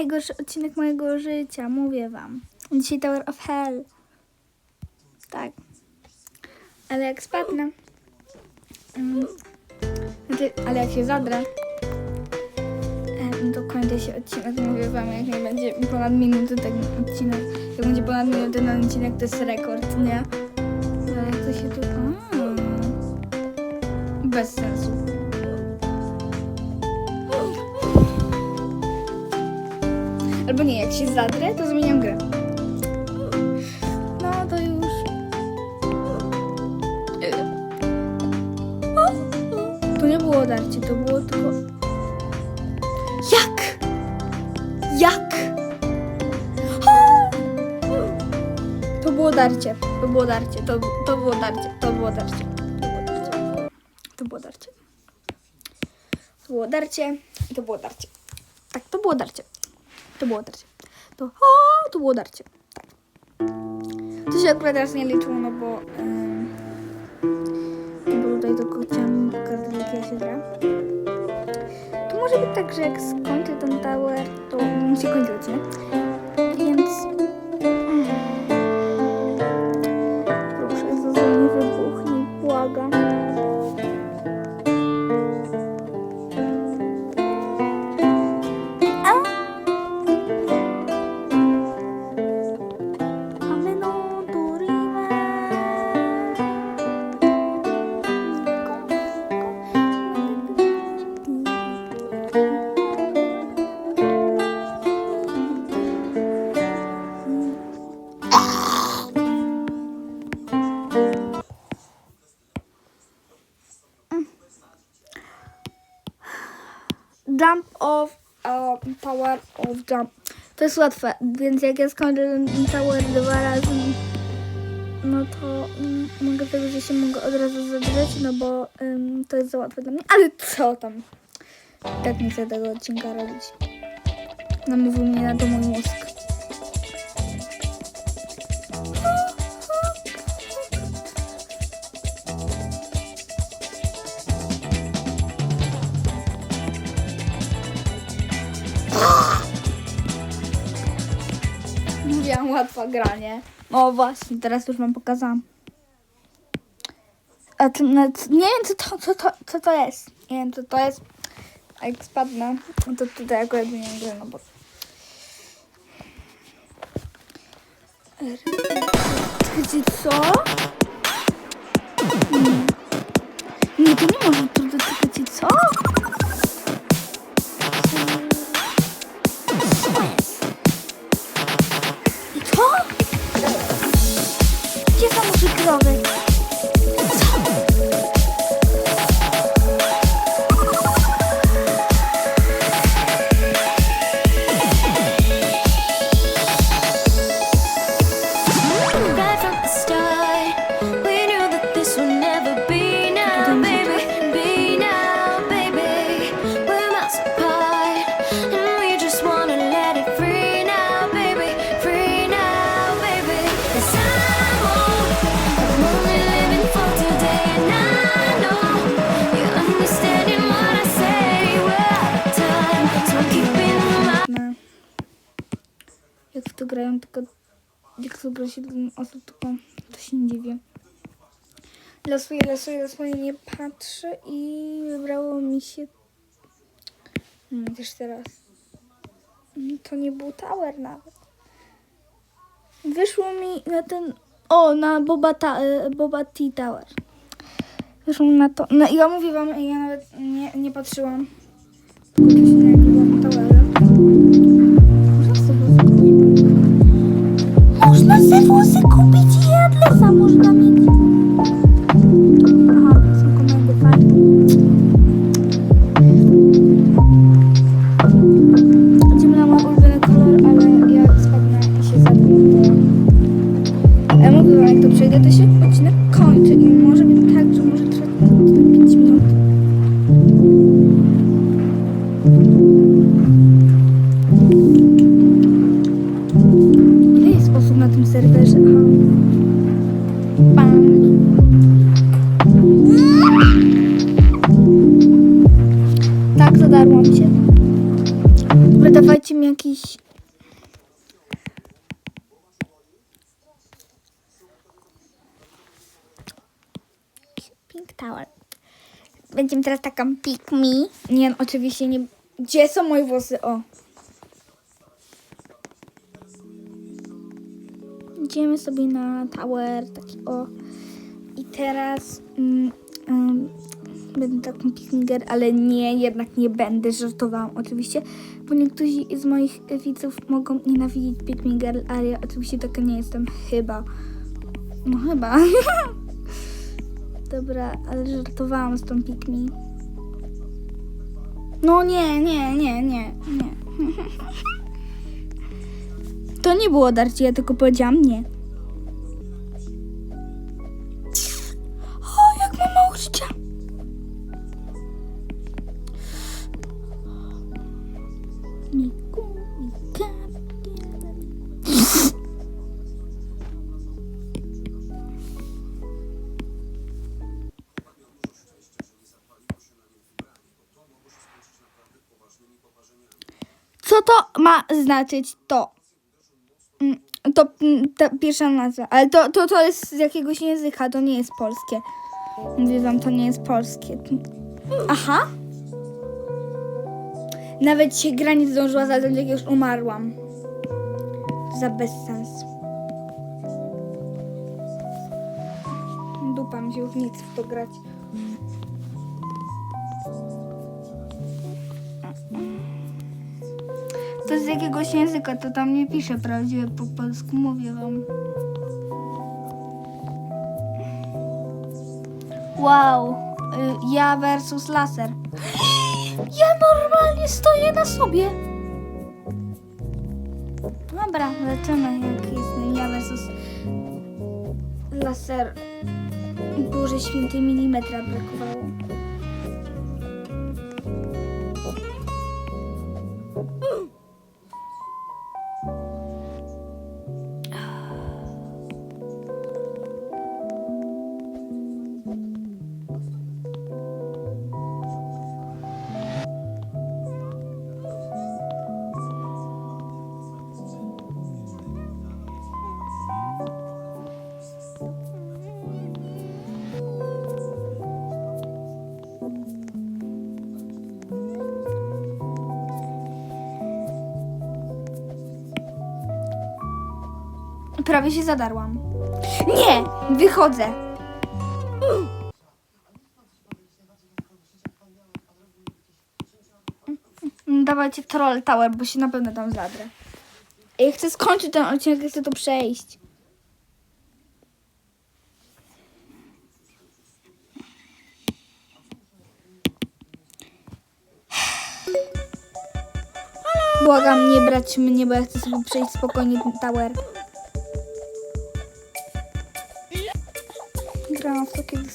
Najgorszy odcinek mojego życia, mówię wam. Dzisiaj Tower of Hell. Tak. Ale jak spadnę. Mm, znaczy, ale jak się zadrę. em, To kończy się odcinek, mówię wam, jak nie będzie ponad minuty ten odcinek. Jak będzie ponad minutę ten odcinek, to jest rekord, nie? Ale jak to się tu... A. Bez sensu. Albo nie, jak się zadrę, to zmieniam grę. No to już. To nie było darcie, to było tylko. Jak? Jak? To było darcie, to było darcie, to, to było darcie, to było darcie, to było darcie. To było darcie i to było darcie. Tak, to było darcie. To było darcie. To, o, to było darcie. To się akurat teraz nie liczyło, no bo, no bo tutaj tylko chciałam pokazać, jak ja się gra. To może być tak, że jak skończę ten tower, to się kończy. Więc... To jest łatwe, więc jak ja skończę ten tower dwa razy, no to mm, mogę tego, że się mogę od razu zadrzeć, no bo ym, to jest za łatwe dla mnie. Ale co tam? Tak nie chcę tego odcinka robić. Namówił mnie na to mój mózg. Łatwa granie. O właśnie, teraz już wam pokazałam. A to, nawet, nie wiem co to, co, to, co to jest. Nie wiem co to jest. A jak spadnę, no to tutaj akurat nie wiem, no bo... Co? Nie. Nie, to nie może to dotykać? Co Jak w to grają tylko... Jak w to gra 7 osób, tylko to się nie dziwię. Losuję, losuję, losuję, nie patrzę i wybrało mi się... Hmm, też teraz. Mm, To nie był tower nawet. Wyszło mi na ten... O, na Boba, ta, y, Boba Tea Tower. Wyszło mi na to... No ja mówię wam, ja nawet nie, nie patrzyłam. Tylko się byłam towerem. Wam, jak oczywiście nie. Gdzie są moje włosy? O. Idziemy sobie na tower, taki o. I teraz mm, mm, będę taką pikniker, ale nie, jednak nie będę, żartowałam oczywiście, bo niektórzy z moich widzów mogą nienawidzić pikniker, ale ja oczywiście taka nie jestem, chyba. No chyba. Dobra, ale żartowałam z tą pikmi. No nie, nie, nie, nie, nie. To nie było darcie, ja tylko powiedziałam nie. Co to ma znaczyć to? Mm, To mm, ta pierwsza nazwa, ale to, to, to jest z jakiegoś języka, to nie jest polskie. Mówię wam, to nie jest polskie. Aha. Nawet się gra nie zdążyła zacząć, jak już umarłam. Za bezsens. Dupa mi się już chce w to grać. To z jakiegoś języka, to tam nie pisze prawdziwie po polsku, mówię wam. Wow, y, ja versus laser. Ja normalnie stoję na sobie. Dobra, lecimy jak jestem ja versus laser. Boże święty milimetra brakowało. Prawie się zadarłam. Nie! Wychodzę! Dawajcie Troll Tower, bo się na pewno tam zadrę. Ja chcę skończyć ten odcinek, chcę to przejść. Błagam, nie brać mnie, bo ja chcę sobie przejść spokojnie ten tower. Grałam w to kiedyś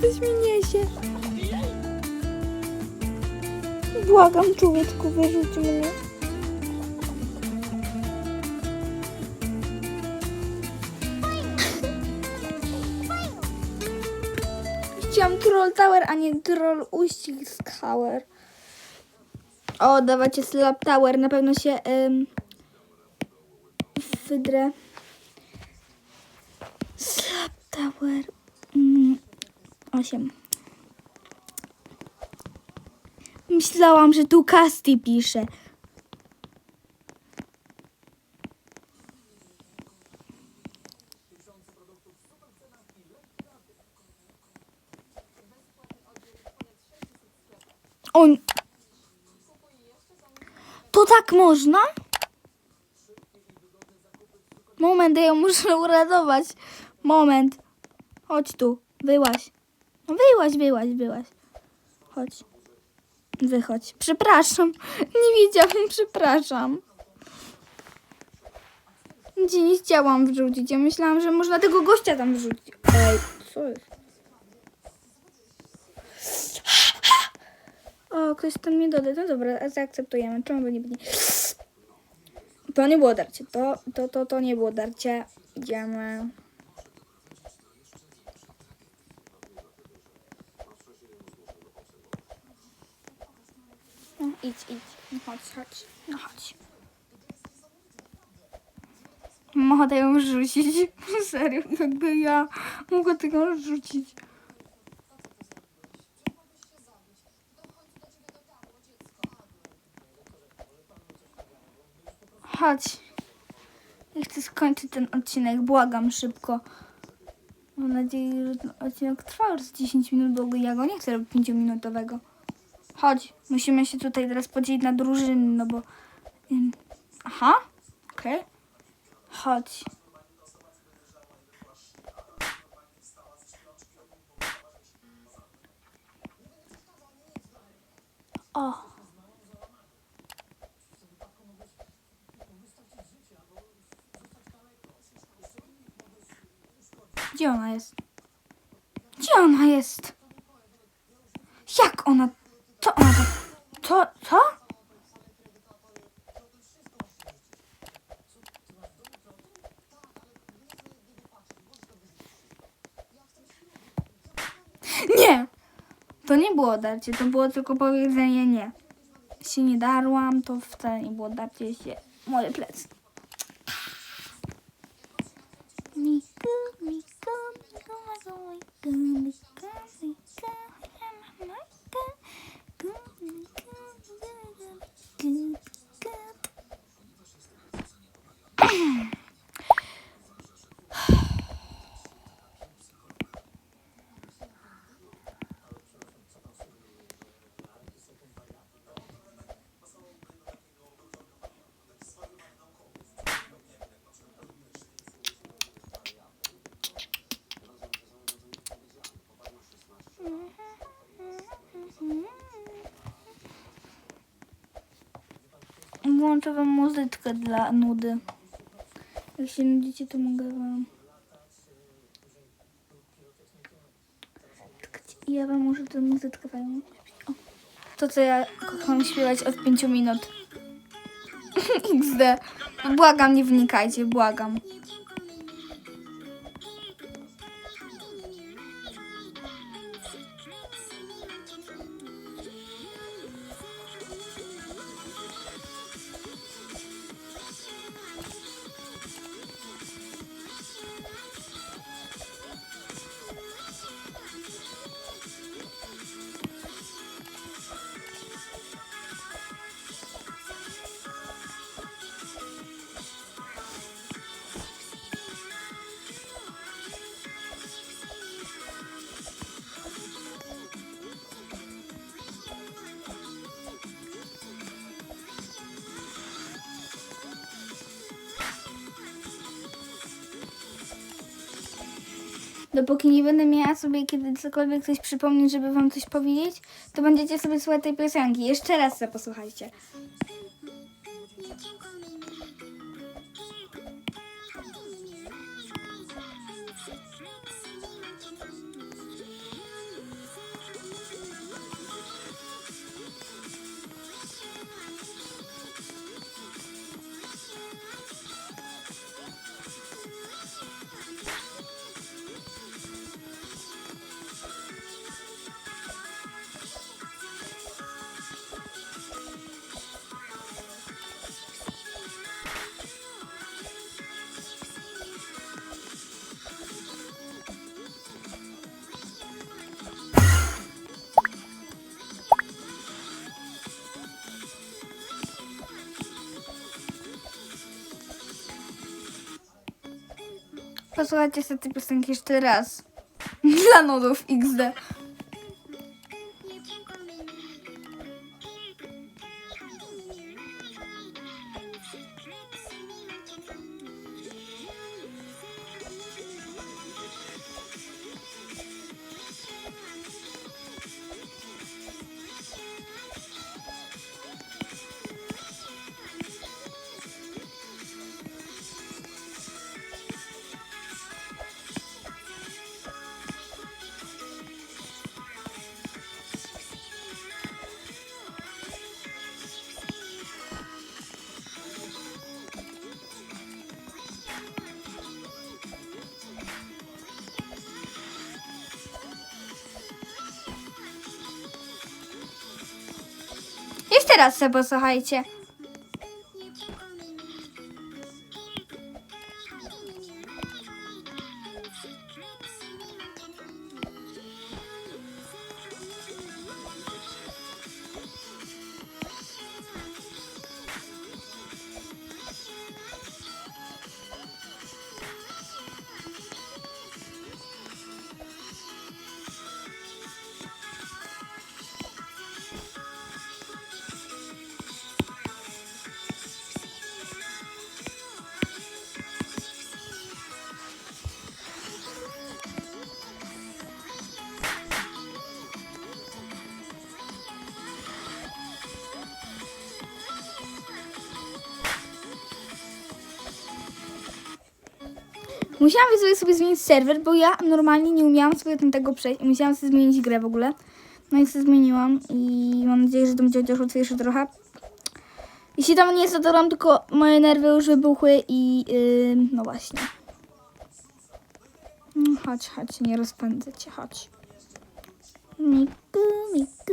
coś mi niesie. Błagam, człowieczku, wyrzuć mnie. Chciałam Troll Tower, a nie Troll Uścisk Tower. O, dawajcie Slap Tower, na pewno się ym, wydrę. Slap Tower. Mm, osiem. Myślałam, że tu Casty pisze. On. To tak można? Moment, ja muszę uratować. Moment. Chodź tu. Wyłaź. No wyłaź, wyłaź, wyłaź. Chodź. Wychodź. Przepraszam. Nie wiedziałam, przepraszam. Gdzie nie chciałam wrzucić. Ja myślałam, że można tego gościa tam wrzucić. Ej, co jest? O, ktoś tam mnie doda. No dobra, zaakceptujemy. Czemu by nie będzie? To nie było darcie. To, to, to, to nie było darcie. Idziemy. Idź, idź. No chodź, chodź. No chodź. Ochotę ją rzucić. Serio, jakby ja mogła tego rzucić. Chodź. Ja chcę skończyć ten odcinek. Błagam szybko. Mam nadzieję, że ten odcinek trwa już z 10 minut, bo ja go nie chcę robić 5-minutowego. Chodź, musimy się tutaj teraz podzielić na drużyny, no bo... Aha, okej. Chodź. O. Gdzie ona jest? Gdzie ona jest? Jak ona? Co ona tak? Co? Co? Nie! To nie było darcie, to było tylko powiedzenie nie. Się nie darłam, to wcale nie było darcie się moje plecy. Włączę wam muzyczkę dla nudy. Jak się nudzicie, to mogę wam... Ja wam muszę tę muzyczkę fajną. To, co ja kocham śpiewać od 5 minut. XD. Błagam, nie wnikajcie, błagam. Dopóki nie będę miała sobie kiedy cokolwiek coś przypomnieć, żeby wam coś powiedzieć, to będziecie sobie słuchać tej piosenki. Jeszcze raz sobie posłuchajcie. Posłuchajcie sobie tej piosenki jeszcze raz. Dla nudów XD. Teraz se posłuchajcie. Musiałam sobie, sobie zmienić serwer, bo ja normalnie nie umiałam sobie tego przejść. Musiałam sobie zmienić grę w ogóle. No i sobie zmieniłam i mam nadzieję, że to będzie chociaż łatwiejsze trochę. Jeśli tam nie dodam, tylko moje nerwy już wybuchły i yy, no właśnie. No, chodź, chodź, nie rozpędzę cię, chodź. Miku, miku,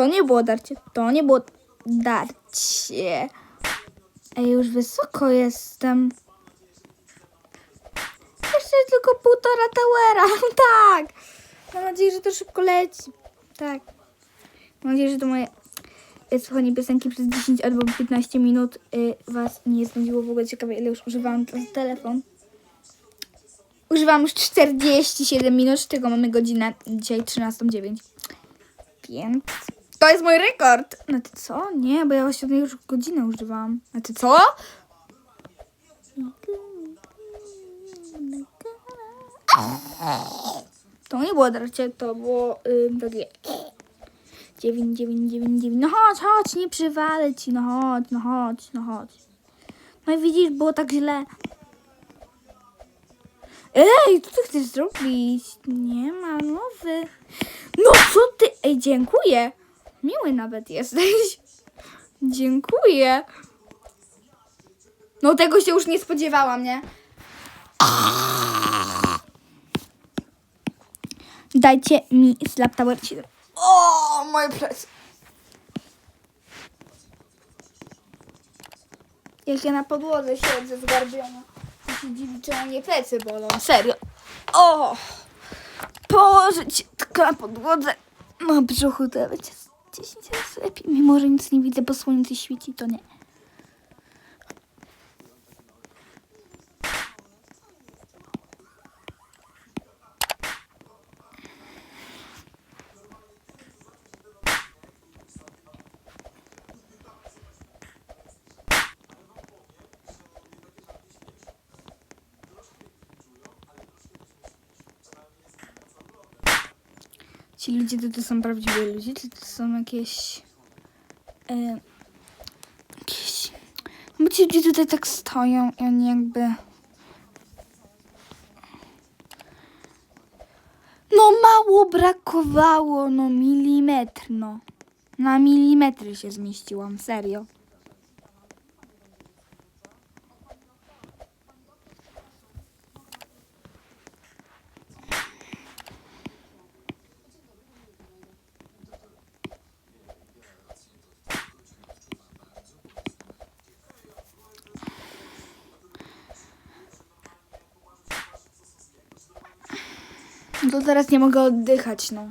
To nie było darcie. To nie było darcie. Ej, już wysoko jestem. Jeszcze tylko półtora towera. tak. Mam nadzieję, że to szybko leci. Tak. Mam nadzieję, że to moje y, słuchanie piosenki przez 10 albo 15 minut y, was nie spędziło w ogóle ciekawe, ile już używałam ten telefon. Używam już 47 minut, z czego mamy godzinę dzisiaj 13.09. Więc to jest mój rekord. No ty co? Nie, bo ja właśnie już godzinę używałam. A ty co? To nie było darcie, to było y, takie 9, 9, 9, 9. No chodź, chodź, nie przywalę ci, no chodź, no chodź, no chodź. No i widzisz, było tak źle. Ej, co ty chcesz zrobić? Nie ma mowy. No co ty? Ej, dziękuję. Miły nawet jesteś. Dziękuję. No tego się już nie spodziewałam, nie? Dajcie mi slap tower 7. O, moje plecy. Jak ja na podłodze siedzę zgarbiona. To się dziwi, czy mnie plecy bolą. Serio. O! Położyć tylko na podłodze. Na brzuchu to 10 razy lepiej. Mimo, że nic nie widzę, bo słońce świeci, to nie. Ci ludzie to, to są prawdziwi ludzie, czy to są jakieś... E, jakieś... No bo ci ludzie tutaj tak stoją i oni jakby... No mało brakowało, no milimetr, no. Na milimetry się zmieściłam, serio. No teraz nie mogę oddychać, no.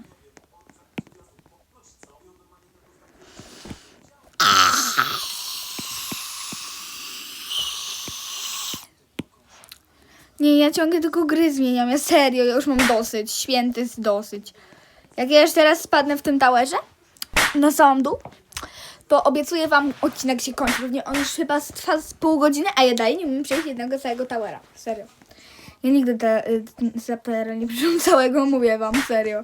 Nie, ja ciągle tylko gry zmieniam. Ja serio, ja już mam dosyć. Święty jest dosyć. Jak ja już teraz spadnę w tym towerze na sam dół, to obiecuję wam, odcinek się kończy. Pewnie on już chyba trwa z pół godziny, a ja dalej nie umiem przejść jednego całego towera. Serio. Ja nigdy te y, zapera nie przyszłam całego, mówię wam, serio.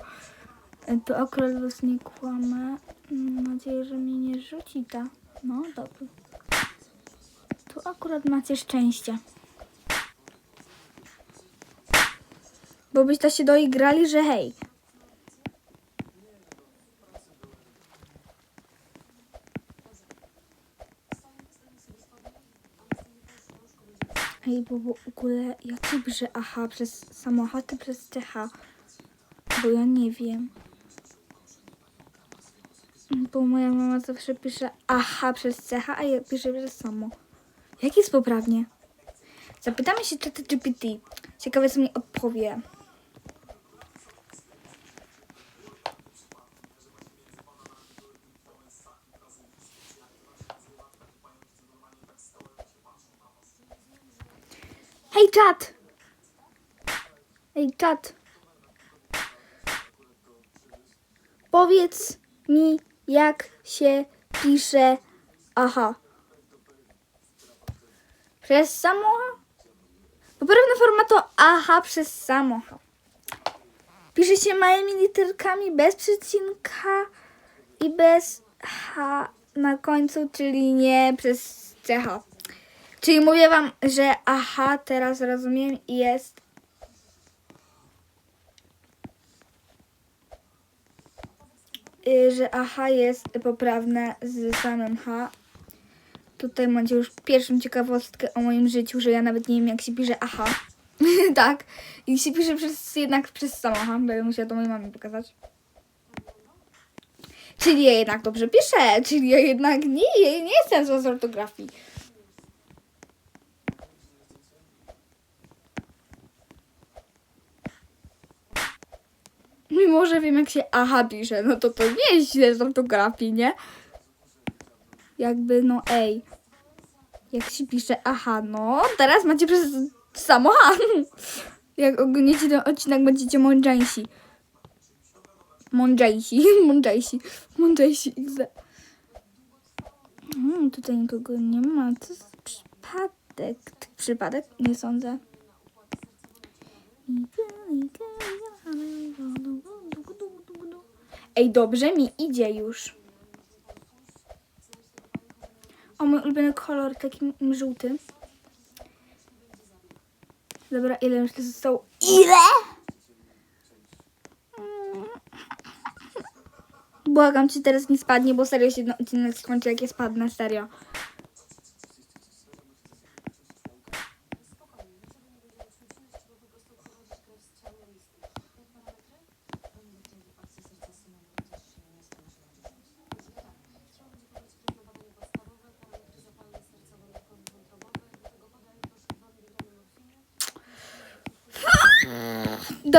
Y, To akurat was nie kłamę. Mam nadzieję, że mnie nie rzuci ta. No, dobrze. Tu akurat macie szczęście. Bo byście się doigrali, że hej. Ej, bo, bo w ogóle jaki brze aha przez samochód czy przez CH? Bo ja nie wiem. Bo moja mama zawsze pisze aha przez CH, a ja piszę przez samo. Jak jest poprawnie? Zapytamy się czata GPT. Ciekawe co mi odpowie. Czat! Hej czat! Powiedz mi jak się pisze aha. Przez samocha? Poprawna forma to aha przez samocha. Pisze się małymi literkami bez przecinka i bez h na końcu, czyli nie przez ch. Czyli mówię wam, że aha, teraz rozumiem i jest. y, Że aha jest poprawne z samym H. Tutaj macie już pierwszą ciekawostkę o moim życiu, że ja nawet nie wiem jak się pisze aha. tak. I się pisze przez, jednak przez samo H. Będę musiała to mojej mamie pokazać. Czyli ja jednak dobrze piszę, czyli ja jednak nie, nie jestem zła z ortografii. Że wiem jak się aha pisze, no to to nie jest źle z ortografii, nie? Jakby, no ej. Jak się pisze aha, no teraz macie przez samo H. Jak oglądacie ten odcinek, będziecie mądrzejsi. Mądrzejsi, mądrzejsi, mądrzejsi. Hmm, tutaj nikogo nie ma. To jest przypadek. Przypadek? Nie sądzę. Ej, dobrze mi idzie już. O, mój ulubiony kolor, taki żółty. Dobra, ile już zostało? Ile? Błagam cię, teraz nie spadnie, bo serio się odcinek skończy, jak ja spadnę, serio.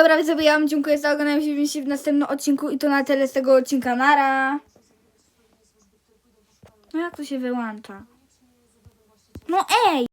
Dobra, widzowie, ja wam dziękuję za oglądanie. Widzimy się w następnym odcinku i to na tyle z tego odcinka. Nara! No jak to się wyłącza? No ej!